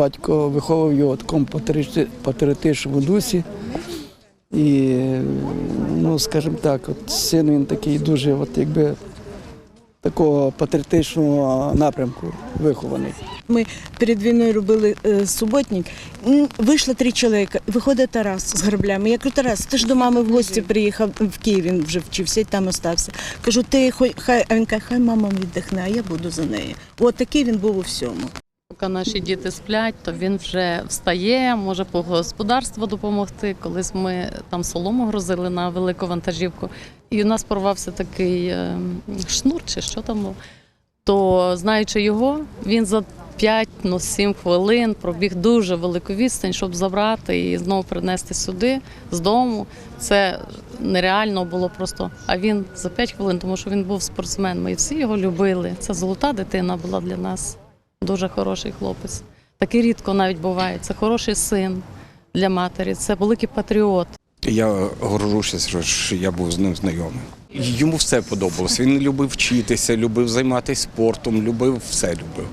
батько виховував його в такому патріотичному дусі. І, ну, скажімо так, от син він такий дуже, от якби такого патріотичного напрямку вихований. Ми перед війною робили е, суботник. Вийшло три чоловіка. Виходить Тарас з граблями. Я кажу, Тарас, ти ж до мами в гості приїхав в Київ, він вже вчився і там остався. Кажу, ти хай, а він каже, хай мама віддихне, а я буду за нею. От такий він був у всьому. Поки наші діти сплять, то він вже встає, може по господарству допомогти. Колись ми там солому грузили на велику вантажівку, і у нас порвався такий е, шнур, чи що там. був. То знаючи його, він за 5-7 хвилин пробіг дуже велику відстань, щоб забрати і знову принести сюди з дому. Це нереально було просто. А він за 5 хвилин, тому що він був спортсмен. Ми всі його любили. Це золота дитина була для нас. Дуже хороший хлопець. Такий рідко навіть буває. Це хороший син для матері, це великий патріот. Я горжуся, що я був з ним знайомий. Йому все подобалось. Він любив вчитися, любив займатися спортом, любив все любив.